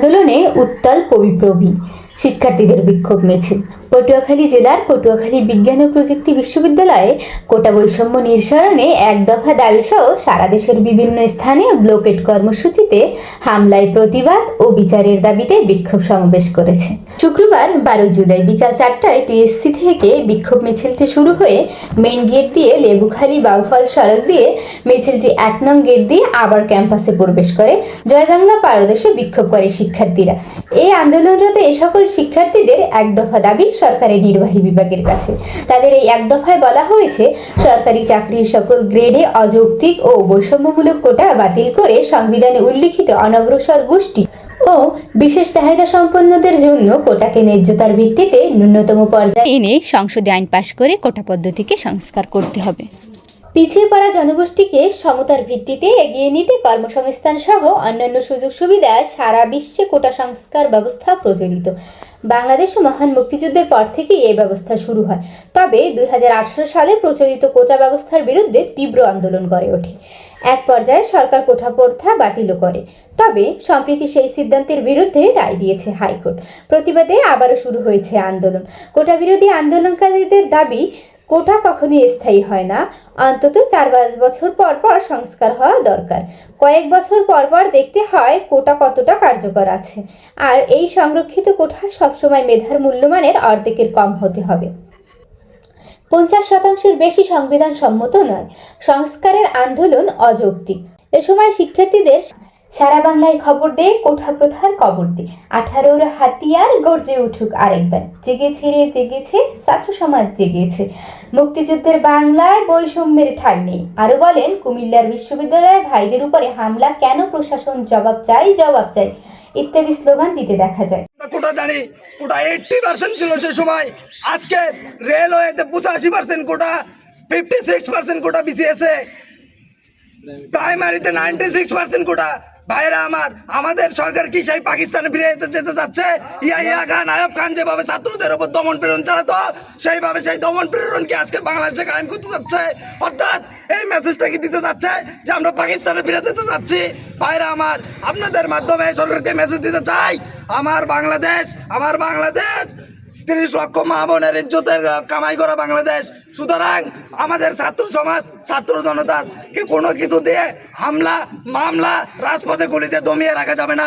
আন্দোলনে উত্তাল পবিপ্রবী শিক্ষার্থীদের বিক্ষোভ মিছিল পটুয়াখালী জেলার পটুয়াখালী বিজ্ঞান ও প্রযুক্তি বিশ্ববিদ্যালয়ে কোটা বৈষম্য নিঃসরণে এক দফা দাবিসহ সারা দেশের বিভিন্ন স্থানে ব্লকেট কর্মসূচিতে হামলায় প্রতিবাদ ও বিচারের দাবিতে বিক্ষোভ সমাবেশ করেছে। শুক্রবার বারো জুলাই বিকাল চারটায় টিএসসি থেকে বিক্ষোভ মিছিলটি শুরু হয়ে মেইন গেট দিয়ে লেবুখালী, বাউফল সড়ক দিয়ে মিছিলটি এক নং গেট দিয়ে আবার ক্যাম্পাসে প্রবেশ করে। জয় বাংলা পারদর্শে বিক্ষোভ করে শিক্ষার্থীরা। এই আন্দোলনরত এ সকল শিক্ষার্থীদের এক দফা দাবি সরকারের নির্বাহী বিভাগের কাছে। তাদের এই এক দফায় বলা হয়েছে, সরকারি চাকরির সকল গ্রেডে অযৌক্তিক ও বৈষম্যমূলক কোটা বাতিল করে সংবিধানে উল্লিখিত অনগ্রসর গোষ্ঠী ও বিশেষ চাহিদা সম্পন্নদের জন্য কোটাকে ন্যায্যতার ভিত্তিতে ন্যূনতম পর্যায়ে এনে সংসদে আইন পাশ করে কোটা পদ্ধতিকে সংস্কার করতে হবে। পিছিয়ে পড়া জনগোষ্ঠীকে সমতার ভিত্তিতে এগিয়ে নিতে কর্মসংস্থান সহ অন্যান্য সুযোগ সুবিধা সারা বিশ্বে কোটা সংস্কার ব্যবস্থা প্রচলিত। বাংলাদেশ ও মহান মুক্তিযুদ্ধের পর থেকেই এই ব্যবস্থা শুরু হয়। তবে দুই সালে প্রচলিত কোটা ব্যবস্থার বিরুদ্ধে তীব্র আন্দোলন গড়ে ওঠে। এক পর্যায়ে সরকার কোঠা প্রথা বাতিলও করে। তবে সম্প্রতি সেই সিদ্ধান্তের বিরুদ্ধে রায় দিয়েছে হাইকোর্ট। প্রতিবাদে আবারও শুরু হয়েছে আন্দোলন। কোটা বিরোধী আন্দোলনকারীদের দাবি কোটা কখনোই স্থায়ী হয় না। অন্তত চার পাঁচ বছর পর পর সংস্কার হওয়া দরকার। কয়েক বছর পর পর দেখতে হয় কোটা কতটা কার্যকর আছে। আর এই সংরক্ষিত কোঠা সবসময় মেধার মূল্যমানের অর্ধেকের কম হতে হবে। পঞ্চাশ শতাংশের বেশি সংবিধান সম্মত নয়। সংস্কারের আন্দোলন অযৌক্তিক। এ সময় শিক্ষার্থীদের সারা বাংলায় খবর দে কোঠা প্রথার কবর দে। আঠারোর হাতিয়ার গর্জে উঠুক আরেকবার। জেগেছে রে জেগেছে, ছাত্র সমাজ জেগেছে। মুক্তিযুদ্ধের বাংলায় বৈষম্যের ঠাঁই নেই। আরও বলেন, কুমিল্লার বিশ্ববিদ্যালয়ে ভাইদের উপরে হামলা কেন প্রশাসন জবাব চাই জবাব চাই। ইত্যাদি স্লোগান দিতে দেখা যায়। কোটা জানি, কোটা এইটটি পার্সেন্ট ছিল সে সময়। আজকে রেলওয়েতে পঁচাশি percent quota fifty six percent quota বিসিএসে প্রাইমারিতে নাইনটি সিক্স পার্সেন্ট কোটা। ভাইরা আমার, আমাদের সরকার কি সেই পাকিস্তানে ফিরে যেতে যাচ্ছে? ইয়া খান, আয়ব খান যেভাবে ছাত্রদের উপর দমন প্রেরণ চালাতো, সেইভাবে সেই দমন প্রেরণকে আজকে বাংলাদেশে কায়েম করতে যাচ্ছে? অর্থাৎ এই মেসেজটা কি দিতে যাচ্ছে? যে আমরা পাকিস্তানে ফিরে যেতে যাচ্ছি। ভাইরা আমার, আপনাদের মাধ্যমে সরকারকে মেসেজ দিতে চাই। আমার বাংলাদেশ আমার বাংলাদেশ! তিরিশ লক্ষ মা বোনের ইজ্জতের কামাই করা বাংলাদেশ। সুতরাং আমাদের ছাত্র সমাজ ছাত্র জনতার কে কোনো কিছু দিয়ে হামলা মামলা রাজপথে গুলিতে দমিয়ে রাখা যাবে না।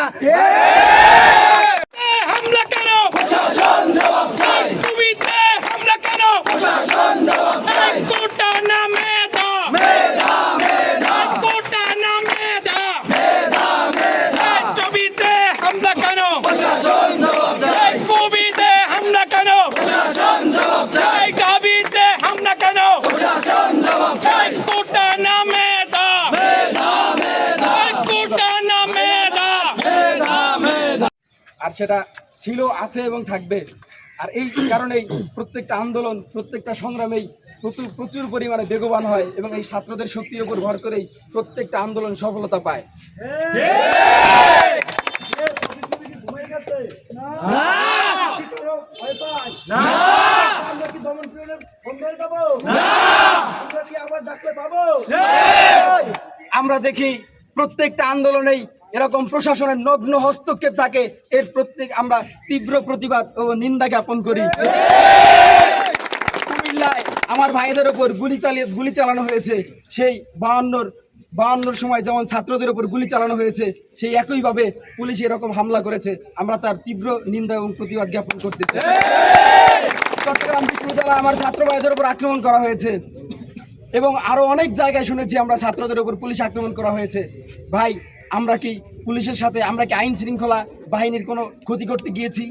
হামলা কেন? প্রশাসন জবাব চাই কুমিতে হামলা কেন? প্রশাসন জবাব চাই কোটা না মেধা মেধা মেধা কোটা না মেধা মেধা মেধা ছবিতে হামলা কেন প্রশাসন জবাব চাই কুমিতে হামলা কেন প্রশাসন জবাব চাই। দাবিতে হামলা কেন? প্রশাসন জবাব চাই। কোটা না মেধা মেধা। মেধা কোটা না মেধা মেধা মেধা। আর সেটা ছিল আছে এবং থাকবে। আর এই কারণেই প্রত্যেকটা আন্দোলন প্রত্যেকটা সংগ্রামেই প্রচুর প্রচুর পরিমাণে বেগবান হয় এবং এই ছাত্রদের শক্তির উপর ভর করেই প্রত্যেকটা আন্দোলন সফলতা পায়। আমরা দেখি প্রত্যেকটা আন্দোলনেই এরকম প্রশাসনের নগ্ন হস্তক্ষেপ থাকে। এর প্রত্যেক আমরা তীব্র প্রতিবাদ ও নিন্দা জ্ঞাপন করি। কুমিল্লায় আমার ভাইদের ওপর গুলি চালিয়ে গুলি চালানো হয়েছে। সেই বাহান্নর বাহান্নর সময় যেমন ছাত্রদের ওপর গুলি চালানো হয়েছে, সেই একইভাবে পুলিশ এরকম হামলা করেছে। আমরা তার তীব্র নিন্দা এবং প্রতিবাদ জ্ঞাপন করতেছি। চট্টগ্রাম বিশ্ববিদ্যালয়ে আমার ছাত্র ভাইদের উপর আক্রমণ করা হয়েছে। এবং আরও অনেক জায়গায় শুনেছি আমরা ছাত্রদের উপর পুলিশ আক্রমণ করা হয়েছে। ভাই, আমরা কি পুলিশের সাথে, আমরা কি আইন শৃঙ্খলা বাহিনীর কোনো ক্ষতি করতে গিয়েছি?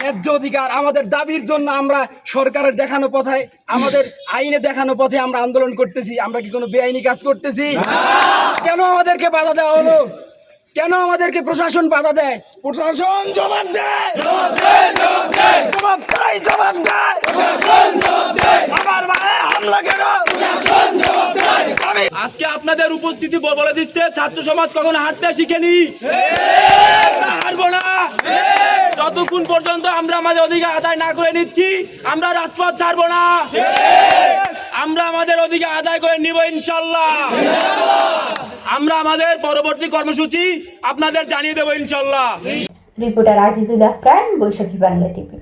ন্যায্য অধিকার আমাদের দাবির জন্য আমরা সরকারের দেখানো পথে আমাদের আইনে দেখানো পথে আমরা আন্দোলন করতেছি। আমরা কি কোনো বেআইনি কাজ করতেছি? কেন আমাদেরকে বাধা দেওয়া হলো? কেন আমাদেরকে প্রশাসন বাধা দেয়? প্রশাসন জবাব দেয়। জবাব চাই জবাব দেয় আমার ভাই হামলা কেন? আজকে আপনাদের উপস্থিতি বলে দিচ্ছে ছাত্র সমাজ কখনো হাঁটতে শিখেনি। যতক্ষণ পর্যন্ত আমরা আমাদের অধিকার আদায় না করে নিচ্ছি, আমরা রাজপথ ছাড়বো না। আমরা আমাদের অধিকার আদায় করে নিব ইনশাল্লাহ। আমরা আমাদের পরবর্তী কর্মসূচি আপনাদের জানিয়ে দেবো ইনশাল্লাহ। Reporter Azizul Afran Baishakhi Bangla TV.